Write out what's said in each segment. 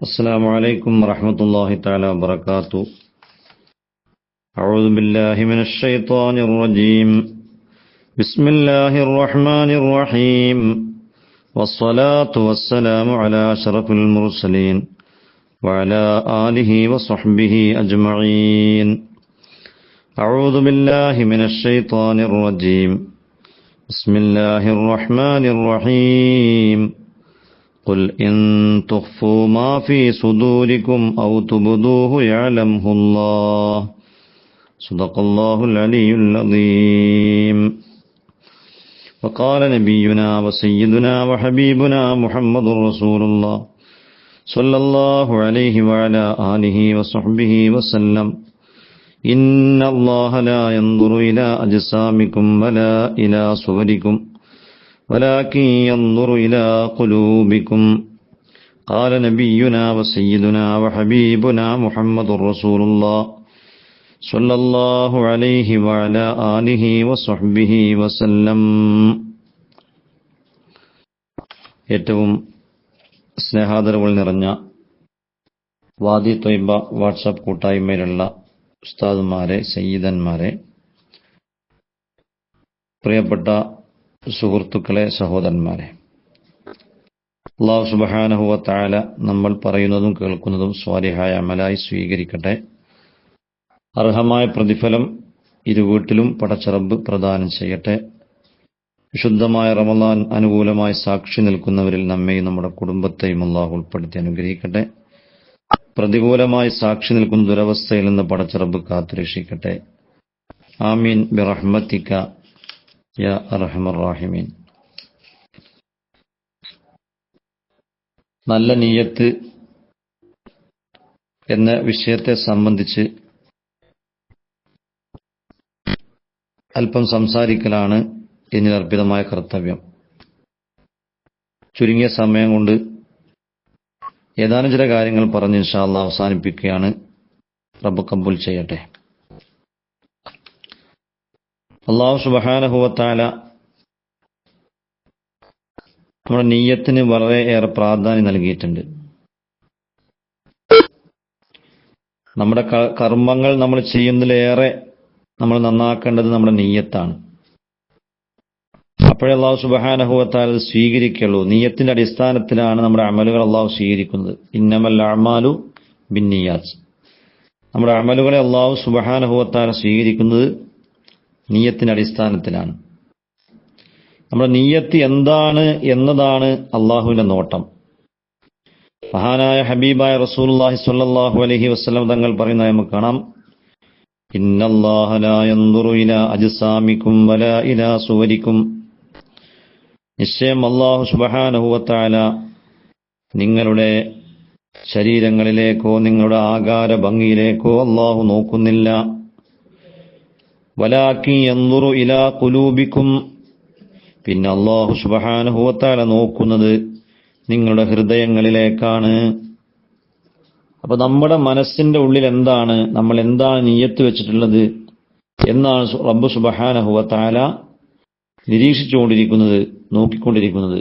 السلام عليكم ورحمة الله تعالى وبركاته. أعوذ بالله من الشيطان الرجيم. بسم الله الرحمن الرحيم. والصلاة والسلام على أشرف المرسلين وعلى آله وصحبه أجمعين. أعوذ بالله من الشيطان الرجيم. بسم الله الرحمن الرحيم. قل إن تخفوا ما في صدوركم أو تبدوه يعلمه الله صدق الله العلي العظيم وقال نبينا وسيدنا وحبيبنا محمد رسول الله صلى الله عليه وعلى آله وصحبه وسلم إن الله لا ينظر إلى أجسامكم ولا إلى صوركم ولكن ينظر إلى قلوبكم قال نبينا وسيدنا وحبيبنا محمد رسول الله صلى الله عليه وعلى آله وصحبه وسلم ഏറ്റവും സ്നേഹാദരവുകൾ നിറഞ്ഞ വാദി തൊയ്ബ വാട്സപ്പ് കൂട്ടായ്മയിലുള്ള ഉസ്താദുമാരെ സയ്യിദന്മാരെ പ്രിയപ്പെട്ട സുഹൃത്തുക്കളെ സഹോദരന്മാരെ. അള്ളാഹു സുബഹാനഹുവത്തായ നമ്മൾ പറയുന്നതും കേൾക്കുന്നതും സ്വാരിഹായ അമലായി സ്വീകരിക്കട്ടെ. അർഹമായ പ്രതിഫലം ഇരുവീട്ടിലും പടച്ചറബ് പ്രദാനം ചെയ്യട്ടെ. വിശുദ്ധമായ റമലാൻ അനുകൂലമായി സാക്ഷി നിൽക്കുന്നവരിൽ നമ്മെയും നമ്മുടെ കുടുംബത്തെയും അള്ളാഹു ഉൾപ്പെടുത്തി അനുഗ്രഹിക്കട്ടെ. പ്രതികൂലമായി സാക്ഷി നിൽക്കുന്ന ദുരവസ്ഥയിൽ നിന്ന് പടച്ചറബ് കാത്തുരക്ഷിക്കട്ടെ. ആമീൻ. ബിറഹ്മത്തിക്ക. യാ أرحم الراحمين. നല്ല നീയത്ത് എന്ന വിഷയത്തെ സംബന്ധിച്ച് അല്പം സംസാരിക്കലാണ് എന്നിൽ അർപ്പിതമായ കർത്തവ്യം. ചുരുങ്ങിയ സമയം കൊണ്ട് ഏതാനും ചില കാര്യങ്ങൾ പറഞ്ഞ് ഇൻഷാല്ല അവസാനിപ്പിക്കുകയാണ്. റബ്ബ് ചെയ്യട്ടെ. അള്ളാഹു സുബഹാനഹുവത്താല നമ്മുടെ നീയത്തിന് വളരെ ഏറെ പ്രാധാന്യം നൽകിയിട്ടുണ്ട്. നമ്മുടെ കർമ്മങ്ങൾ നമ്മൾ ചെയ്യുന്നതിലേറെ നമ്മൾ നന്നാക്കേണ്ടത് നമ്മുടെ നീയത്താണ്. അപ്പോഴേ അള്ളാഹു സുബഹാനഹുവത്താൽ സ്വീകരിക്കുള്ളൂ. നീയത്തിന്റെ അടിസ്ഥാനത്തിലാണ് നമ്മുടെ അമലുകൾ അള്ളാഹു സ്വീകരിക്കുന്നത്. അമാലു ബിൻ നമ്മുടെ അമലുകളെ അള്ളാഹു സുബഹാനഹുവത്താൽ സ്വീകരിക്കുന്നത് നീയത്തിന്റെ അടിസ്ഥാനത്തിലാണ് നമ്മുടെ നീയത്ത് എന്താണ് എന്നതാണ് അള്ളാഹുവിന്റെ നോട്ടം. മഹാനായ ഹബീബായ റസൂലുള്ളാഹി സ്വല്ലല്ലാഹു അലഹി വസ്ലം തങ്ങൾ പറയുന്ന നമുക്ക് കാണാം. സുവരിക്കും നിങ്ങളുടെ ശരീരങ്ങളിലേക്കോ നിങ്ങളുടെ ആകാര ഭംഗിയിലേക്കോ അള്ളാഹു നോക്കുന്നില്ല. വലാക്കി ഇലാ പിന്നെ അള്ളാഹു സുബഹാനുഭവത്താല നോക്കുന്നത് നിങ്ങളുടെ ഹൃദയങ്ങളിലേക്കാണ്. അപ്പൊ നമ്മുടെ മനസ്സിന്റെ ഉള്ളിൽ എന്താണ്? നമ്മൾ എന്താണ് നീയത്ത് വെച്ചിട്ടുള്ളത്? എന്നാണ് റബ്ബ് സുബഹാനഹുവത്താല നിരീക്ഷിച്ചുകൊണ്ടിരിക്കുന്നത് നോക്കിക്കൊണ്ടിരിക്കുന്നത്.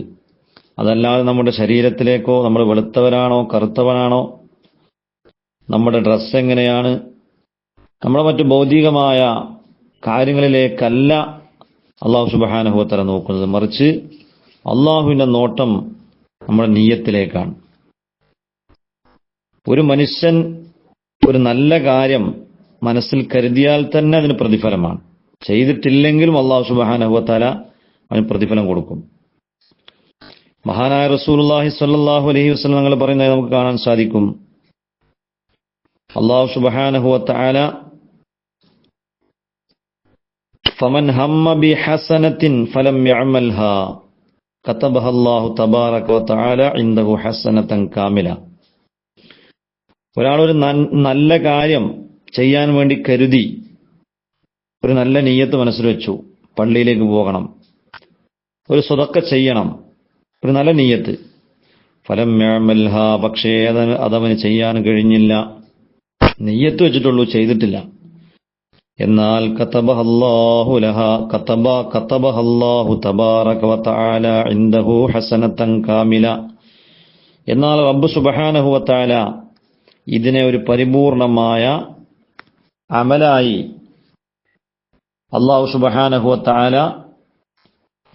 അതല്ലാതെ നമ്മുടെ ശരീരത്തിലേക്കോ നമ്മൾ വെളുത്തവരാണോ കറുത്തവനാണോ നമ്മുടെ ഡ്രസ്സ് എങ്ങനെയാണ് നമ്മുടെ മറ്റു ഭൗതികമായ കാര്യങ്ങളിലേക്കല്ല അള്ളാഹു സുബഹാനഹുവത്തല നോക്കുന്നത്. മറിച്ച് അള്ളാഹുവിന്റെ നോട്ടം നമ്മുടെ നീയത്തിലേക്കാണ്. ഒരു മനുഷ്യൻ ഒരു നല്ല കാര്യം മനസ്സിൽ കരുതിയാൽ തന്നെ അതിന് പ്രതിഫലമാണ്. ചെയ്തിട്ടില്ലെങ്കിലും അള്ളാഹു സുബഹാനഹുവത്തല അവന് പ്രതിഫലം കൊടുക്കും. മഹാനായ റസൂലുല്ലാഹി സ്വല്ലല്ലാഹു അലഹി വസ്ലം ഞങ്ങൾ പറയുന്നത് നമുക്ക് കാണാൻ സാധിക്കും. അള്ളാഹു ഒരാളൊരു ഹമ്മ ബി ഹസനത്തിൻ ഫലം വതആല ഇൻദഹു ഹസനതൻ ഒരാൾ ഒരു നല്ല കാര്യം ചെയ്യാൻ വേണ്ടി കരുതി ഒരു നല്ല നീയത്ത് മനസ്സിൽ വെച്ചു. പള്ളിയിലേക്ക് പോകണം. ഒരു സ്വതക്ക ചെയ്യണം. ഒരു നല്ല നീയത്ത് ഫലം മേമൽഹ പക്ഷേ അതവന് ചെയ്യാൻ കഴിഞ്ഞില്ല. നെയ്യത്ത് വെച്ചിട്ടുള്ളൂ ചെയ്തിട്ടില്ല. എന്നാൽ ലഹ കാമില. എന്നാൽ റബ്ബ് സുബഹാനഹുവത്താല ഇതിനെ ഒരു പരിപൂർണമായ അമലായി അള്ളാഹു സുബഹാനഹുവത്താല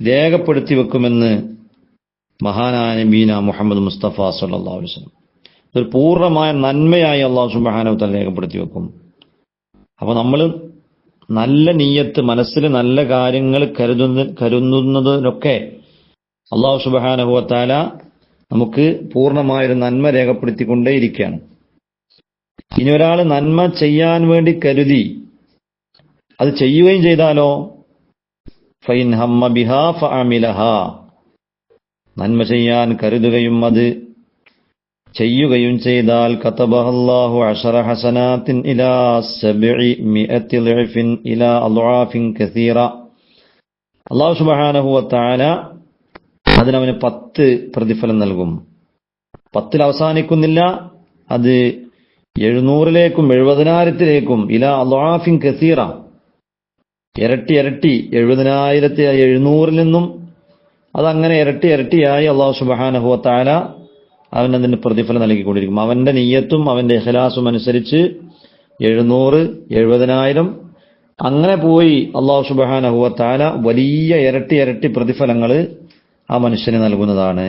രേഖപ്പെടുത്തി വെക്കുമെന്ന് മഹാനായ നബീന മുഹമ്മദ് മുസ്തഫ സല്ലാ വസ്ലം ഒരു പൂർണമായ നന്മയായി അള്ളാഹു സുബഹാനഹുത്താല രേഖപ്പെടുത്തി വെക്കും. അപ്പൊ നമ്മൾ നല്ല നീയത്ത് മനസ്സിൽ നല്ല കാര്യങ്ങൾ കരുതുന്ന കരുതുന്നതിനൊക്കെ അള്ളാഹു സുബഹാനഹുവത്താല നമുക്ക് പൂർണമായൊരു നന്മ രേഖപ്പെടുത്തിക്കൊണ്ടേയിരിക്കുകയാണ് ഇനി ഒരാൾ നന്മ ചെയ്യാൻ വേണ്ടി കരുതി അത് ചെയ്യുകയും ചെയ്താലോ? ഫൈൻ ഹമ്മ ബിഹാ ഫ നന്മ ചെയ്യാൻ കരുതുകയും അത് ചെയ്യുകയും ചെയ്താൽ കതബഹല്ലാഹു അഷറ ഹസനാത്തിൻ ഇലാ സബ്ഇ മിഅത്തി ഇഫിൻ ഇലാ അദ്വാഫിൻ കസീറ. അല്ലാഹു സുബ്ഹാനഹു വതആല അതിനവന് പത്ത് പ്രതിഫലം നൽകും. പത്തിൽ അവസാനിക്കുന്നില്ല. അത് എഴുന്നൂറിലേക്കും എഴുപതിനായിരത്തിലേക്കും ഇല അദ്വാഫിൻ കസീറ. ഇരട്ടി ഇരട്ടി എഴുപതിനായിരത്തി എഴുന്നൂറിൽ നിന്നും അതങ്ങനെ ഇരട്ടി ഇരട്ടിയായി അള്ളാഹു സുബാനഹുവത്താല അവൻ അതിന് പ്രതിഫലം നൽകിക്കൊണ്ടിരിക്കും. അവന്റെ നീയത്തും അവന്റെ ഇഖലാസും അനുസരിച്ച് എഴുന്നൂറ് എഴുപതിനായിരം. അങ്ങനെ പോയി അള്ളാഹു സുബാനഹുവത്താല വലിയ ഇരട്ടി ഇരട്ടി പ്രതിഫലങ്ങൾ ആ മനുഷ്യന് നൽകുന്നതാണ്.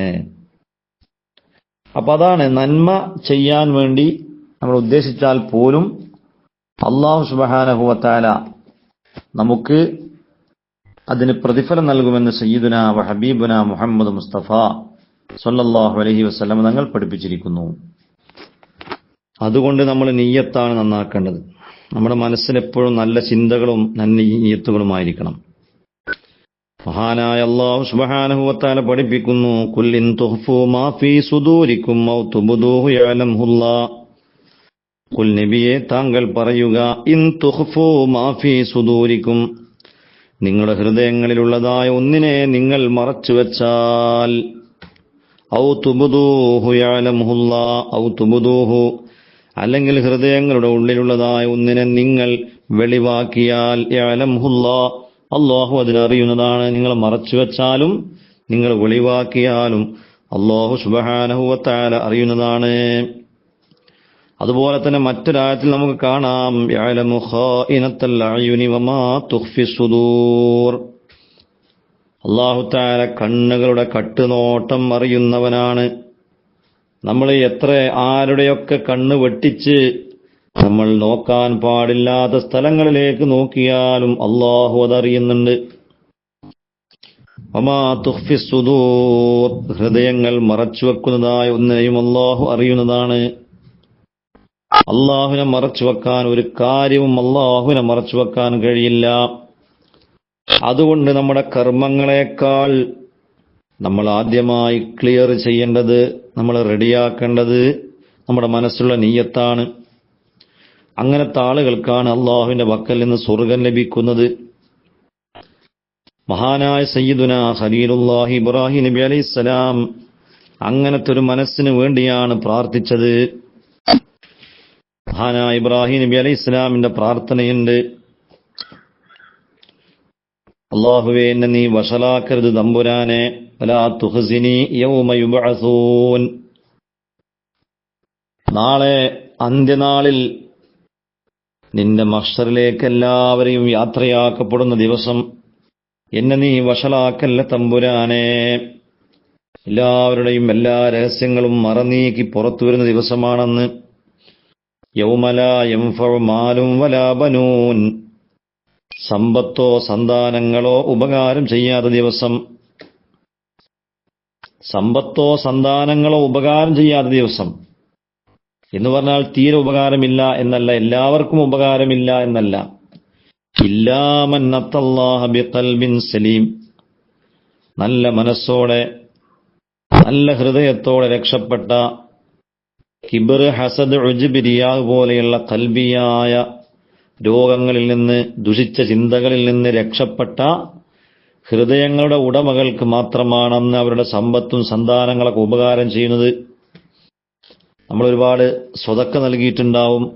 അപ്പൊ അതാണ് നന്മ ചെയ്യാൻ വേണ്ടി നമ്മൾ ഉദ്ദേശിച്ചാൽ പോലും അള്ളാഹു സുബാനഹുവത്താല നമുക്ക് അതിന് പ്രതിഫലം നൽകുമെന്ന് സയ്യിദുന ഹബീബുന മുഹമ്മദ് മുസ്തഫ സല്ലല്ലാഹു അലഹി വസ്ലം തങ്ങൾ പഠിപ്പിച്ചിരിക്കുന്നു. അതുകൊണ്ട് നമ്മൾ നീയത്താണ് നന്നാക്കേണ്ടത്. നമ്മുടെ മനസ്സിൽ എപ്പോഴും നല്ല ചിന്തകളും നല്ല നീയത്തുകളുമായിരിക്കണം മഹാനായ അള്ളാഹു സുബ്ഹാനഹു വതആല പഠിപ്പിക്കുന്നു കുല്ലിൻ തുഹ്ഫു മാ ഫീ സുദൂരിക്കും കുൽ നബിയെ താങ്കൾ പറയുക ഇൻ തുഹ്ഫു മാഫി സുദൂരിക്കും. നിങ്ങളുടെ ഹൃദയങ്ങളിലുള്ളതായ ഒന്നിനെ നിങ്ങൾ മറച്ചു വെച്ചാൽ ഔ തുബുദൂഹു യഅലമുല്ലാ ഔ തുബുദൂഹു. അല്ലെങ്കിൽ ഹൃദയങ്ങളുടെ ഉള്ളിലുള്ളതായ ഒന്നിനെ നിങ്ങൾ വെളിവാക്കിയാൽ യഅലമുല്ലാ അള്ളാഹു അതിനറിയുന്നതാണ് നിങ്ങൾ മറച്ചു വെച്ചാലും നിങ്ങൾ വെളിവാക്കിയാലും അള്ളാഹു സുബഹാനഹുവത്താല അറിയുന്നതാണ്. അതുപോലെ തന്നെ മറ്റൊരാഴത്തിൽ നമുക്ക് കാണാം. യഅലമു ഇനത്തല്ല യുനിവമാ തുഖ്ഫി സുദൂർ. അള്ളാഹു താല കണ്ണുകളുടെ കട്ടുനോട്ടം അറിയുന്നവനാണ്. നമ്മൾ എത്ര ആരുടെയൊക്കെ കണ്ണ് വെട്ടിച്ച് നമ്മൾ നോക്കാൻ പാടില്ലാത്ത സ്ഥലങ്ങളിലേക്ക് നോക്കിയാലും അള്ളാഹു അതറിയുന്നുണ്ട്. ഹൃദയങ്ങൾ മറച്ചു വെക്കുന്നതായ ഒന്നിനെയും അള്ളാഹു അറിയുന്നതാണ്. അള്ളാഹുവിനെ മറച്ചു വെക്കാൻ ഒരു കാര്യവും അള്ളാഹുവിനെ മറച്ചു വെക്കാൻ കഴിയില്ല. അതുകൊണ്ട് നമ്മുടെ കർമ്മങ്ങളെക്കാൾ നമ്മൾ ആദ്യമായി ക്ലിയർ ചെയ്യേണ്ടത് നമ്മൾ റെഡിയാക്കേണ്ടത് നമ്മുടെ മനസ്സുള്ള നീയത്താണ്. അങ്ങനത്തെ ആളുകൾക്കാണ് അള്ളാഹുവിന്റെ വക്കൽ നിന്ന് സ്വർഗം ലഭിക്കുന്നത്. മഹാനായ സയ്യിദുന ഖലീലുല്ലാഹി ഇബ്രാഹിം നബി അലൈഹിസ്സലാം അങ്ങനത്തെ ഒരു മനസ്സിന് വേണ്ടിയാണ് പ്രാർത്ഥിച്ചത്. മഹാനായ ഇബ്രാഹിം നബി അലൈഹി ഇസ്ലാമിന്റെ പ്രാർത്ഥനയുണ്ട്. അള്ളാഹുവെ എന്നെ നീ വഷലാക്കരുത് തമ്പുരാനെ. നാളെ അന്ത്യനാളിൽ നിന്റെ മഷറിലേക്ക് എല്ലാവരെയും യാത്രയാക്കപ്പെടുന്ന ദിവസം എന്നെ നീ വഷളാക്കല്ല തമ്പുരാനെ. എല്ലാവരുടെയും എല്ലാ രഹസ്യങ്ങളും മറനീക്കി പുറത്തു വരുന്ന ദിവസമാണെന്ന്. യൗമല എംഫ മാലും വലാ ബനൂൻ. സമ്പത്തോ സന്താനങ്ങളോ ഉപകാരം ചെയ്യാത്ത ദിവസം. സമ്പത്തോ സന്താനങ്ങളോ ഉപകാരം ചെയ്യാത്ത ദിവസം. എന്ന് പറഞ്ഞാൽ തീരെ ഉപകാരമില്ല എന്നല്ല എല്ലാവർക്കും ഉപകാരമില്ല എന്നല്ല. സലീം. നല്ല മനസ്സോടെ നല്ല ഹൃദയത്തോടെ രക്ഷപ്പെട്ട കിബർ ഹസദ് ഉജ്ബിരിയാ പോലെയുള്ള കൽബിയായ രോഗങ്ങളിൽ നിന്ന് ദുഷിച്ച ചിന്തകളിൽ നിന്ന് രക്ഷപ്പെട്ട ഹൃദയങ്ങളുടെ ഉടമകൾക്ക് മാത്രമാണെന്ന് അവരുടെ സമ്പത്തും സന്താനങ്ങളൊക്കെ ഉപകാരം ചെയ്യുന്നത്. നമ്മൾ ഒരുപാട് സ്വതക്ക നൽകിയിട്ടുണ്ടാവും.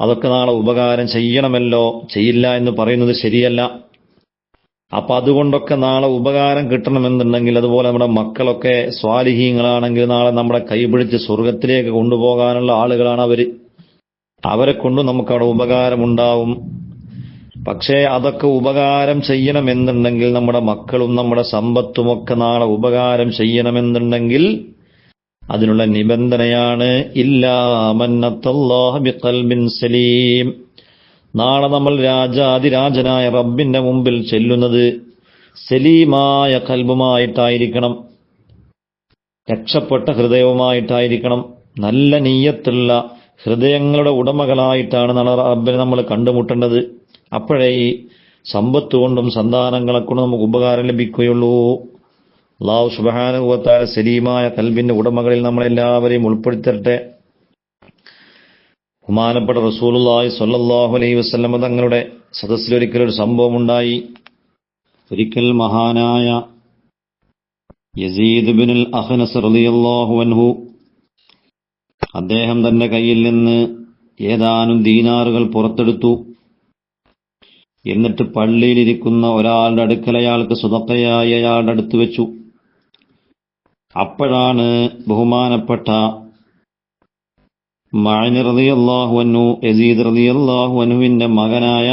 അതൊക്കെ നാളെ ഉപകാരം ചെയ്യണമല്ലോ ചെയ്യില്ല എന്ന് പറയുന്നത് ശരിയല്ല. അപ്പൊ അതുകൊണ്ടൊക്കെ നാളെ ഉപകാരം കിട്ടണമെന്നുണ്ടെങ്കിൽ അതുപോലെ നമ്മുടെ മക്കളൊക്കെ സ്വാലിഹീങ്ങളാണെങ്കിൽ നാളെ നമ്മുടെ കൈപിടിച്ച് സ്വർഗത്തിലേക്ക് കൊണ്ടുപോകാനുള്ള ആളുകളാണ് അവർ. അവരെ കൊണ്ട് നമുക്ക് അവിടെ ഉപകാരമുണ്ടാവും. പക്ഷേ അതൊക്കെ ഉപകാരം ചെയ്യണമെന്നുണ്ടെങ്കിൽ നമ്മുടെ മക്കളും നമ്മുടെ സമ്പത്തുമൊക്കെ നാളെ ഉപകാരം ചെയ്യണമെന്നുണ്ടെങ്കിൽ അതിനുള്ള നിബന്ധനയാണ് ഇല്ലാമന്നത്തല്ലാഹ് സലീം. നാളെ നമ്മൾ രാജാതിരാജനായ റബ്ബിന്റെ മുമ്പിൽ ചെല്ലുന്നത് സലീമായ കൽബുമായിട്ടായിരിക്കണം. രക്ഷപ്പെട്ട ഹൃദയവുമായിട്ടായിരിക്കണം. നല്ല നീയത്തുള്ള ഹൃദയങ്ങളുടെ ഉടമകളായിട്ടാണ് നാളെ റബ്ബിനെ നമ്മൾ കണ്ടുമുട്ടേണ്ടത്. അപ്പോഴേ ഈ സമ്പത്ത് കൊണ്ടും സന്താനങ്ങളെ കൊണ്ടും നമുക്ക് ഉപകാരം ലഭിക്കുകയുള്ളൂ. അള്ളാഹു സുബാനുഭവത്തായ സലീമായ കൽബിന്റെ ഉടമകളിൽ നമ്മളെല്ലാവരെയും ഉൾപ്പെടുത്തട്ടെ. ബഹുമാനപ്പെട്ട റസൂലുള്ളാഹി സ്വല്ലല്ലാഹു അലൈഹി വസല്ലം തങ്ങളുടെ സദസ്സിലൊരിക്കൽ ഒരു സംഭവം ഉണ്ടായി. ഒരിക്കൽ മഹാനായ യസീദ് ബിനുൽ അഹ്നസ് റളിയല്ലാഹു അൻഹു അദ്ദേഹം തന്റെ കയ്യിൽ നിന്ന് ഏതാനും ദീനാറുകൾ പുറത്തെടുത്തു. എന്നിട്ട് പള്ളിയിലിരിക്കുന്ന ഒരാളുടെ അടുക്കൽ അയാൾക്ക് സുതക്കയായി അയാളുടെ അടുത്ത് വെച്ചു. അപ്പോഴാണ് ബഹുമാനപ്പെട്ട മായനി റളിയല്ലാഹു അൻഹു യസീദ് റളിയല്ലാഹു അൻഹുവിന്റെ മകനായ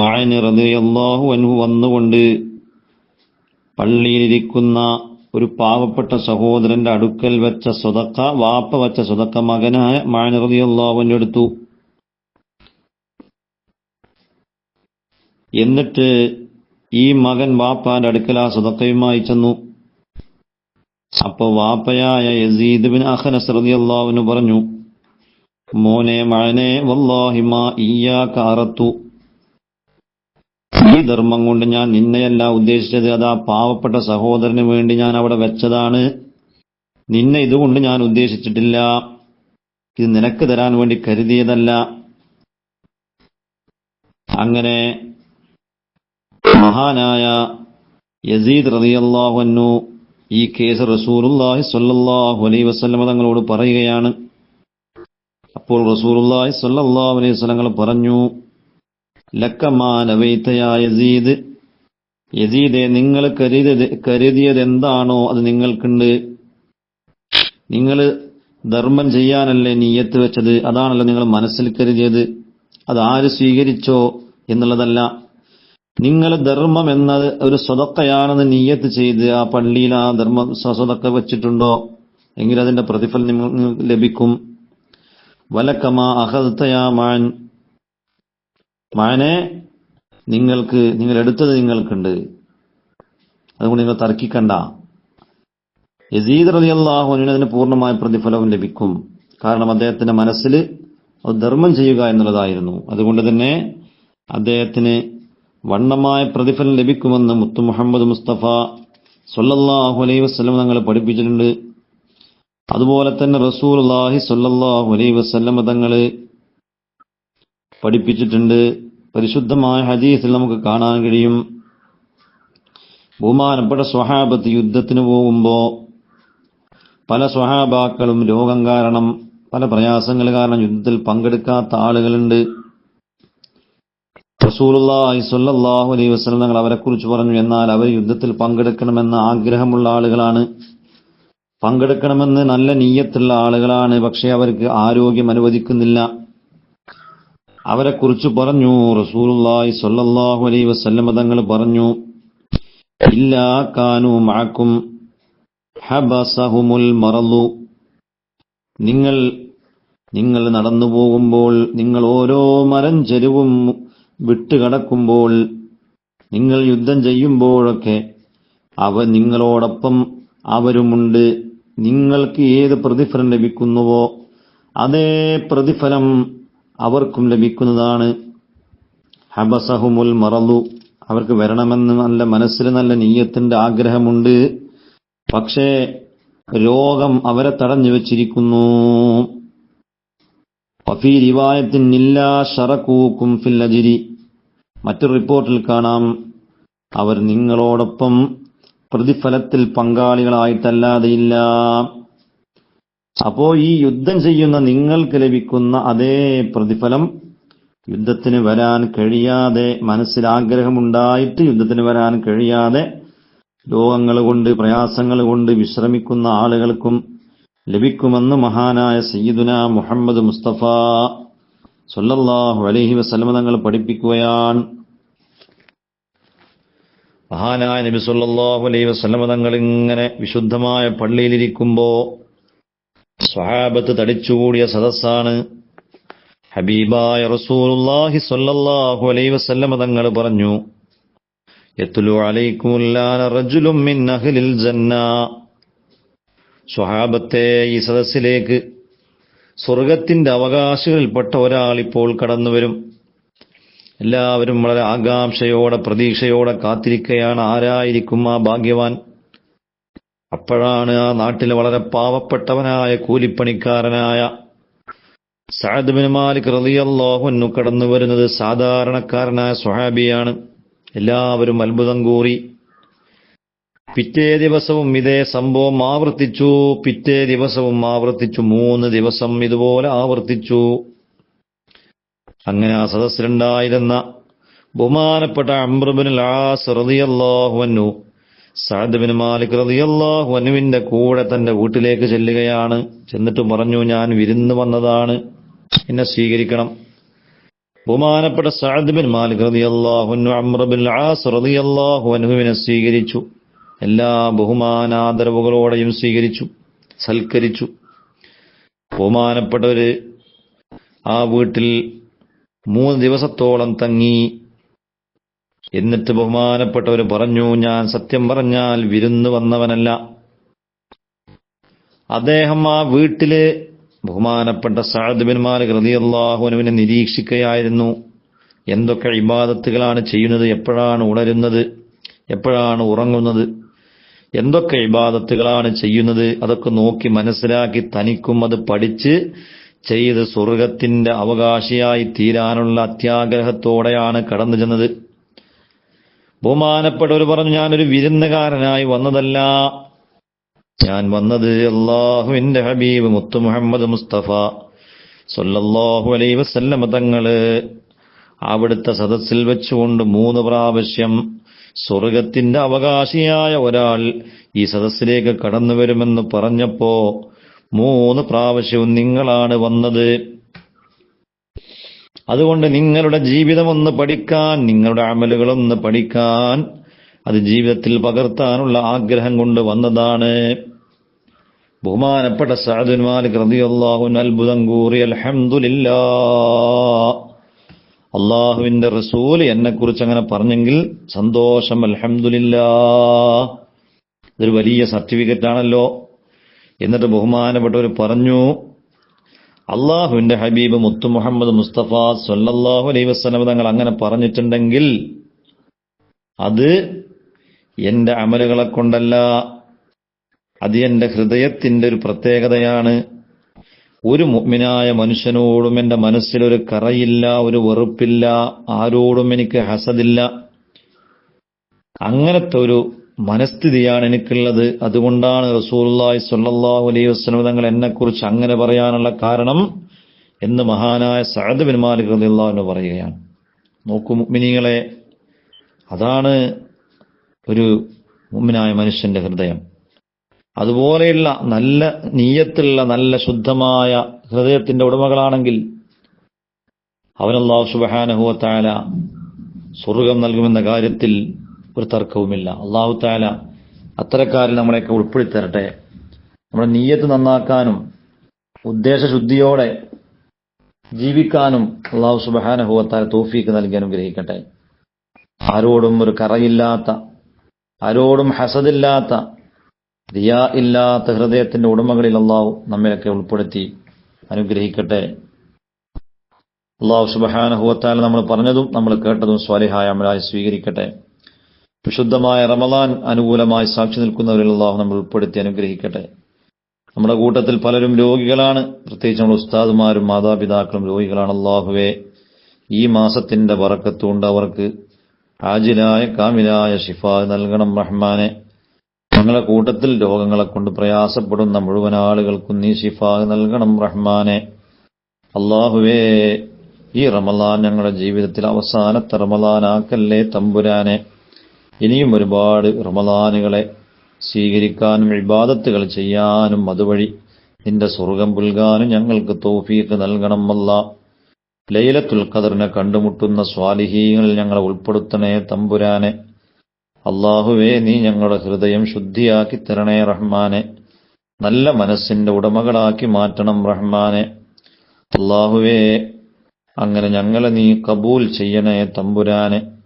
മായനി റളിയല്ലാഹു അൻഹു വന്നുകൊണ്ട് പള്ളിയിലിരിക്കുന്ന ഒരു പാവപ്പെട്ട സഹോദരന്റെ അടുക്കൽ വെച്ച സ്വതക്ക വാപ്പ വെച്ച സ്വതക്ക മകനായ അൻഹു എടുത്തു. എന്നിട്ട് ഈ മകൻ വാപ്പാന്റെ അടുക്കൽ ആ സ്വതക്കയുമായി ചെന്നു. അപ്പൊ വാപ്പയായ യസീദ് ബിൻ അഹനസ് റളിയല്ലാഹു അൻഹു പറഞ്ഞു മോനെ മഴനെ വല്ലാഹിമാ ഇയ്യാക അറത്തു. ഈ ധർമ്മം കൊണ്ട് ഞാൻ നിന്നെയല്ല ഉദ്ദേശിച്ചത്. അതാ പാവപ്പെട്ട സഹോദരന് വേണ്ടി ഞാൻ അവിടെ വെച്ചതാണ്. നിന്നെ ഇതുകൊണ്ട് ഞാൻ ഉദ്ദേശിച്ചിട്ടില്ല. ഇത് നിനക്ക് തരാൻ വേണ്ടി കരുതിയതല്ല. അങ്ങനെ മഹാനായ യസീദ് റളിയല്ലാഹു ഈ കേസ് റസൂറുല്ലാഹി സ്വല്ലല്ലാഹു അലൈ വസ്ലമ തങ്ങളോട് പറയുകയാണ്. അപ്പോൾ റസൂറുല്ലാഹി സ്വല്ലല്ലാഹു അലൈഹി വസ്ലങ്ങൾ പറഞ്ഞു യസീദ് യസീദെ നിങ്ങൾ കരുതിയത് കരുതിയത് എന്താണോ അത് നിങ്ങൾക്കുണ്ട്. നിങ്ങൾ ധർമ്മം ചെയ്യാനല്ലേ നീയത്ത് വെച്ചത്? അതാണല്ലോ നിങ്ങൾ മനസ്സിൽ കരുതിയത്. അത് ആര് സ്വീകരിച്ചോ എന്നുള്ളതല്ല. നിങ്ങൾ ധർമ്മം എന്നത് ഒരു സ്വതക്കയാണെന്ന് നീയത്ത് ചെയ്ത് ആ പള്ളിയിൽ ആ ധർമ്മം സ്വതക്ക വെച്ചിട്ടുണ്ടോ? എങ്കിൽ അതിന്റെ പ്രതിഫലം നിങ്ങൾക്ക് ലഭിക്കും. വലക്കമാ അഹത്തയാ മാൻ. മാനെ നിങ്ങൾക്ക് നിങ്ങൾ എടുത്തത് നിങ്ങൾക്കുണ്ട്. അതുകൊണ്ട് നിങ്ങൾ തർക്കിക്കണ്ട. യസീദ് റലി അള്ളാഹുവിന് അതിന് പൂർണമായ പ്രതിഫലവും ലഭിക്കും. കാരണം അദ്ദേഹത്തിന്റെ മനസ്സിൽ അത് ധർമ്മം ചെയ്യുക എന്നുള്ളതായിരുന്നു. അതുകൊണ്ട് തന്നെ അദ്ദേഹത്തിന് വണ്ണമായ പ്രതിഫലം ലഭിക്കുമെന്ന് മുത്തു മുഹമ്മദ് മുസ്തഫ സൊല്ലാഹു അലൈഹി വസ്ലം തങ്ങൾ പഠിപ്പിച്ചിട്ടുണ്ട്. അതുപോലെ തന്നെ റസൂൽ അള്ളാഹി സൊല്ലാഹു അലൈഹി വസ്ലം തങ്ങൾ പഠിപ്പിച്ചിട്ടുണ്ട്. പരിശുദ്ധമായ ഹദീസിൽ നമുക്ക് കാണാൻ കഴിയും. ബഹുമാനപ്പെട്ട സ്വഹാബത്ത് യുദ്ധത്തിന് പോകുമ്പോൾ പല സ്വഹാബാക്കളും രോഗം കാരണം പല പ്രയാസങ്ങൾ കാരണം യുദ്ധത്തിൽ പങ്കെടുക്കാത്ത ആളുകളുണ്ട്. റസൂലുള്ളാഹി സ്വല്ലല്ലാഹു അലൈഹി വസല്ലം തങ്ങൾ അവരെക്കുറിച്ച് പറഞ്ഞു എന്നാൽ അവർ യുദ്ധത്തിൽ പങ്കെടുക്കണമെന്ന ആഗ്രഹമുള്ള ആളുകളാണ്. പങ്കെടുക്കണമെന്ന് നല്ല നീയത്തുള്ള ആളുകളാണ്. പക്ഷേ അവർക്ക് ആരോഗ്യം അനുവദിക്കുന്നില്ല. അവരെക്കുറിച്ച് പറഞ്ഞു റസൂലുള്ളാഹി സ്വല്ലല്ലാഹു അലൈഹി വസല്ലം തങ്ങൾ പറഞ്ഞു ഇല്ലാ കാനു മഅക്കും ഹബസഹുമുൽ മറലു നിങ്ങൾ നിങ്ങൾ നടന്നു പോകുമ്പോൾ നിങ്ങൾ ഓരോ മരം ചെരുവും വിട്ടുകടക്കുമ്പോൾ നിങ്ങൾ യുദ്ധം ചെയ്യുമ്പോഴൊക്കെ അവ നിങ്ങളോടൊപ്പം അവരുമുണ്ട്. നിങ്ങൾക്ക് ഏത് പ്രതിഫലം ലഭിക്കുന്നുവോ അതേ പ്രതിഫലം അവർക്കും ലഭിക്കുന്നതാണ്. ഹബസഹുമുൽ മറലു അവർക്ക് വരണമെന്ന് നല്ല മനസ്സിൽ നല്ല നീയത്തിന്റെ ആഗ്രഹമുണ്ട്. പക്ഷേ രോഗം അവരെ തടഞ്ഞു വച്ചിരിക്കുന്നു. മറ്റൊരു റിപ്പോർട്ടിൽ കാണാം. അവർ നിങ്ങളോടൊപ്പം പ്രതിഫലത്തിൽ പങ്കാളികളായിട്ടല്ലാതെയില്ല അപ്പോ ഈ യുദ്ധം ചെയ്യുന്ന നിങ്ങൾക്ക് ലഭിക്കുന്ന അതേ പ്രതിഫലം യുദ്ധത്തിന് വരാൻ കഴിയാതെ മനസ്സിൽ ആഗ്രഹമുണ്ടായിട്ട് യുദ്ധത്തിന് വരാൻ കഴിയാതെ രോഗങ്ങൾ കൊണ്ട് പ്രയാസങ്ങൾ കൊണ്ട് വിശ്രമിക്കുന്ന ആളുകൾക്കും ലഭിക്കുമെന്ന് മഹാനായ സയ്യിദുന മുഹമ്മദ് മുസ്തഫ സൊല്ലാഹു അലഹി വസ്ലമ തങ്ങൾ പഠിപ്പിക്കുകയാണ്. മഹാനായ നബി സൊല്ലാഹു അലൈഹി വസ്ലമ തങ്ങൾ ഇങ്ങനെ വിശുദ്ധമായ പള്ളിയിലിരിക്കുമ്പോ സ്വഹാബത്ത് തടിച്ചുകൂടിയ സദസ്സാണ്. ഹബീബായ റസൂലുല്ലാഹി സ്വല്ലല്ലാഹു അലൈഹി വസല്ലമ തങ്ങൾ പറഞ്ഞു യത്ലു അലൈക്കുമുല്ലാന റജുലും മിൻ അഹ്ലിൽ ജന്ന. സ്വഹാബത്തെ ഈ സദസ്സിലേക്ക് സ്വർഗത്തിന്റെ അവകാശികളിൽപ്പെട്ട ഒരാൾ ഇപ്പോൾ കടന്നു വരും എല്ലാവരും വളരെ ആകാംക്ഷയോടെ പ്രതീക്ഷയോടെ കാത്തിരിക്കുകയാണ് ആരായിരിക്കും ആ ഭാഗ്യവാൻ? അപ്പോഴാണ് ആ നാട്ടിലെ വളരെ പാവപ്പെട്ടവനായ കൂലിപ്പണിക്കാരനായ സഅദ് ബിൻ മാലിക് റളിയല്ലാഹു കടന്നു വരുന്നത് സാധാരണക്കാരനായ സ്വഹാബിയാണ്. എല്ലാവരും അത്ഭുതം കൂറി. പിറ്റേ ദിവസവും ഇതേ സംഭവം ആവർത്തിച്ചു. പിറ്റേ ദിവസവും ആവർത്തിച്ചു. മൂന്ന് ദിവസം ഇതുപോലെ ആവർത്തിച്ചു. അങ്ങനെ ആ സദസ്സിലുണ്ടായിരുന്ന ബഹുമാനപ്പെട്ട അമ്രബിൻ ലാസ് റളിയല്ലാഹു സഅദ് ബിൻ മാലിക് റതിയല്ലാഹു അൻഹുവിന്റെ കൂടെ തന്റെ വീട്ടിലേക്ക് ചെല്ലുകയാണ്. ചെന്നിട്ട് പറഞ്ഞു ഞാൻ വിരുന്ന് വന്നതാണ്. എന്നെ സ്വീകരിക്കണം. ബഹുമാനപ്പെട്ട സഅദ് ബിൻ മാലിക് റളിയല്ലാഹു അൻഹു അംർ ബിൻ ആസ് റതിയല്ലാഹു അൻഹുവിനെ സ്വീകരിച്ചു. എല്ലാ ബഹുമാനാദരവുകളോടെയും സ്വീകരിച്ചു സൽക്കരിച്ചു. ബഹുമാനപ്പെട്ടവര് ആ വീട്ടിൽ മൂന്ന് ദിവസത്തോളം തങ്ങി എന്നിട്ട് ബഹുമാനപ്പെട്ടവർ പറഞ്ഞു ഞാൻ സത്യം പറഞ്ഞാൽ വിരുന്ന് വന്നവനല്ല. അദ്ദേഹം ആ വീട്ടിൽ ബഹുമാനപ്പെട്ട സഅദ് ബിൻ മാലിക് നിരീക്ഷിക്കുകയായിരുന്നു. എന്തൊക്കെ ഇബാദത്തുകളാണ് ചെയ്യുന്നത് എപ്പോഴാണ് ഉണരുന്നത് എപ്പോഴാണ് ഉറങ്ങുന്നത് എന്തൊക്കെ ഇബാദത്തുകളാണ് ചെയ്യുന്നത് അതൊക്കെ നോക്കി മനസ്സിലാക്കി തനിക്കും അത് പഠിച്ച് ചെയ്ത് സ്വർഗത്തിന്റെ അവകാശിയായി തീരാനുള്ള അത്യാഗ്രഹത്തോടെയാണ് കടന്നു ചെന്നത്. ബഹുമാനപ്പെട്ടവർ പറഞ്ഞു ഞാനൊരു വിരുന്നുകാരനായി വന്നതല്ല. ഞാൻ വന്നത് അള്ളാഹുവിന്റെ ഹബീബ് മുത്തു മുഹമ്മദ് മുസ്തഫ സൊല്ലാഹു അലൈ വസല്ലമ തങ്ങൾ അവിടുത്തെ സദസ്സിൽ വെച്ചുകൊണ്ട് മൂന്ന് പ്രാവശ്യം സ്വർഗത്തിന്റെ അവകാശിയായ ഒരാൾ ഈ സദസ്സിലേക്ക് കടന്നു വരുമെന്ന് പറഞ്ഞപ്പോ മൂന്ന് പ്രാവശ്യവും നിങ്ങളാണ് വന്നത്. അതുകൊണ്ട് നിങ്ങളുടെ ജീവിതം ഒന്ന് പഠിക്കാൻ നിങ്ങളുടെ അമലുകളൊന്ന് പഠിക്കാൻ അത് ജീവിതത്തിൽ പകർത്താനുള്ള ആഗ്രഹം കൊണ്ട് വന്നതാണ്. ബഹുമാനപ്പെട്ട സഅദുൻ മാലിക് അത്ഭുതം കൂറി അൽഹംദുലില്ലാ അള്ളാഹുവിന്റെ റസൂൽ എന്നെക്കുറിച്ച് അങ്ങനെ പറഞ്ഞെങ്കിൽ സന്തോഷം അൽഹംദുലില്ലാ ഇതൊരു വലിയ സർട്ടിഫിക്കറ്റ് ആണല്ലോ എന്നിട്ട് ബഹുമാനപ്പെട്ടവർ പറഞ്ഞു അള്ളാഹുവിന്റെ ഹബീബ് മുത്തു മുഹമ്മദ് മുസ്തഫ സൊല്ലാഹു അലൈഹി വസല്ലം തങ്ങൾ അങ്ങനെ പറഞ്ഞിട്ടുണ്ടെങ്കിൽ അത് എന്റെ അമലുകളെ കൊണ്ടല്ല. അത് എന്റെ ഹൃദയത്തിന്റെ ഒരു പ്രത്യേകതയാണ്. ഒരു മുഗ്മിനായ മനുഷ്യനോടും എന്റെ മനസ്സിലൊരു കറയില്ല ഒരു വെറുപ്പില്ല ആരോടും എനിക്ക് ഹസദില്ല. അങ്ങനത്തെ ഒരു മനസ്ഥിതിയാണ് എനിക്കുള്ളത് അതുകൊണ്ടാണ് റസൂലുള്ളാഹി സ്വല്ലല്ലാഹു അലൈഹി വസല്ലം തങ്ങൾ എന്നെക്കുറിച്ച് അങ്ങനെ പറയാനുള്ള കാരണം എന്ന് മഹാനായ സഅദ് ബിൻ മാലിക് റളിയല്ലാഹു അൻഹു പറയുകയാണ്. നോക്കൂ മുഅ്മിനീങ്ങളെ അതാണ് ഒരു മുഅ്മിനായ മനുഷ്യന്റെ ഹൃദയം. അതുപോലെയുള്ള നല്ല നീയത്തുള്ള നല്ല ശുദ്ധമായ ഹൃദയത്തിന്റെ ഉടമകളാണെങ്കിൽ അവനുള്ള സുബ്ഹാനഹു വ തആല സ്വർഗം നൽകുമെന്ന കാര്യത്തിൽ ഒരു തർക്കവുമില്ല. അള്ളാഹു താല അത്തരക്കാരിൽ നമ്മളെയൊക്കെ ഉൾപ്പെടുത്തരട്ടെ. നമ്മുടെ നീയത്ത് നന്നാക്കാനും ഉദ്ദേശശുദ്ധിയോടെ ജീവിക്കാനും അള്ളാഹു സുബഹാനഹുവത്താല തോഫീക്ക് നൽകാനും ഗ്രഹിക്കട്ടെ ആരോടും ഒരു കറയില്ലാത്ത ആരോടും ഹസദില്ലാത്ത റിയാ ഇല്ലാത്ത ഹൃദയത്തിന്റെ ഉടമകളിൽ അള്ളാഹു നമ്മയൊക്കെ ഉൾപ്പെടുത്തി അനുഗ്രഹിക്കട്ടെ. അള്ളാഹു സുബഹാനഹുവത്താല നമ്മൾ പറഞ്ഞതും നമ്മൾ കേട്ടതും സ്വാലിഹായ അമലായി സ്വീകരിക്കട്ടെ. വിശുദ്ധമായ റമദാൻ അനുകൂലമായി സാക്ഷി നിൽക്കുന്നവരിൽ അള്ളാഹു നമ്മൾ ഉൾപ്പെടുത്തി അനുഗ്രഹിക്കട്ടെ. നമ്മുടെ കൂട്ടത്തിൽ പലരും രോഗികളാണ്. പ്രത്യേകിച്ച് നമ്മുടെ ഉസ്താദുമാരും മാതാപിതാക്കളും രോഗികളാണ്. അള്ളാഹുവെ ഈ മാസത്തിന്റെ വറക്കത്തുകൊണ്ട് അവർക്ക് ആജിലായ കാമിലായ ഷിഫ നൽകണം റഹ്മാനെ. ഞങ്ങളുടെ കൂട്ടത്തിൽ രോഗങ്ങളെ കൊണ്ട് പ്രയാസപ്പെടുന്ന മുഴുവൻ ആളുകൾക്കും നീ ഷിഫ നൽകണം റഹ്മാനെ. അള്ളാഹുവേ ഈ റമലാൻ ഞങ്ങളുടെ ജീവിതത്തിൽ അവസാനത്തെ റമലാനാക്കല്ലേ തമ്പുരാനെ. ഇനിയും ഒരുപാട് റമദാനുകളെ സ്വീകരിക്കാനും ഇബാദത്തുകൾ ചെയ്യാനും അതുവഴി നിന്റെ സ്വർഗം പുൽകാനും ഞങ്ങൾക്ക് തോഫീക്ക് നൽകണം ലൈലത്തുൽ ഖദറിനെ കണ്ടുമുട്ടുന്ന സ്വാലിഹീങ്ങളിൽ ഞങ്ങളെ ഉൾപ്പെടുത്തണേ തമ്പുരാനെ. അള്ളാഹുവേ നീ ഞങ്ങളുടെ ഹൃദയം ശുദ്ധിയാക്കി തരണേ റഹ്മാനെ. നല്ല മനസ്സിന്റെ ഉടമകളാക്കി മാറ്റണം റഹ്മാനെ. അള്ളാഹുവേ അങ്ങനെ ഞങ്ങളെ നീ കബൂൽ ചെയ്യണേ തമ്പുരാനെ.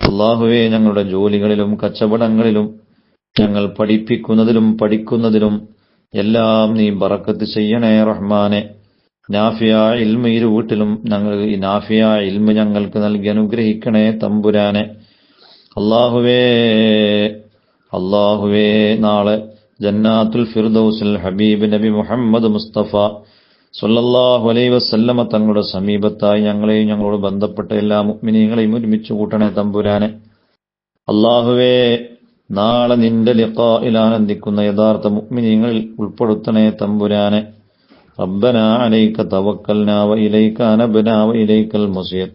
അള്ളാഹുവേ ഞങ്ങളുടെ ജോലികളിലും കച്ചവടങ്ങളിലും ഞങ്ങൾ പഠിപ്പിക്കുന്നതിലും പഠിക്കുന്നതിലും എല്ലാം നീ ബറക്കത്ത് ചെയ്യണേ റഹ്മാനെ. നാഫിയ ഇൽമ ഇരു വീട്ടിലും ഞങ്ങൾ ഈ നാഫിയ ഇൽമ ഞങ്ങൾക്ക് നൽകി അനുഗ്രഹിക്കണേ തമ്പുരാനെ. അള്ളാഹുവേ അള്ളാഹുവേ നാളെ ജന്നാത്തുൽ ഫിർദൌസിൽ ഹബീബ് നബി മുഹമ്മദ് മുസ്തഫ സൊല്ലാഹു അലൈ വസ്ല്ലമ തങ്ങളുടെ സമീപത്തായി ഞങ്ങളെയും ഞങ്ങളോട് ബന്ധപ്പെട്ട എല്ലാ മുഗ്മിനീങ്ങളെയും ഒരുമിച്ച് കൂട്ടണേ തമ്പുരാനെ. അള്ളാഹുവേ നാളെ നിന്റെ ലിഖായിൽ ആനന്ദിക്കുന്ന യഥാർത്ഥ മുഗ്മിനീങ്ങളിൽ ഉൾപ്പെടുത്തണേ തമ്പുരാനെ. റബ്ബനാ അലൈക്ക തവക്കൽനാ വ ഇലൈക്ക അനബനാ വ ഇലൈക്കൽ മുസീർ.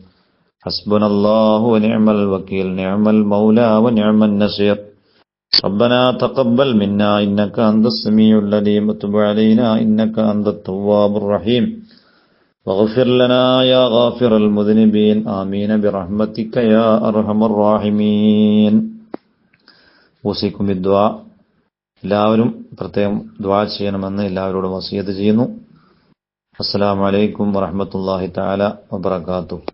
ഹസ്ബനല്ലാഹു നിഅമൽ വക്കീൽ നിഅമൽ മൗലാ വ നസീദ് ربنا تقبل منا إنك أنت السميع العليم وتب علينا إنك أنت التواب الرحيم واغفر لنا يا غافر المذنبين آمين برحمتك يا أرحم الراحمين ഊസിക്കും വിദ്വാ എല്ലാവരും പ്രത്യേകം ദ്വാ ചെയ്യണമെന്ന് എല്ലാവരോടും വസീയത്ത് ചെയ്യുന്നു അസ്സലാമു അലൈക്കും വറഹ്മത്തുള്ളാഹി തആല വബറകാതുഹു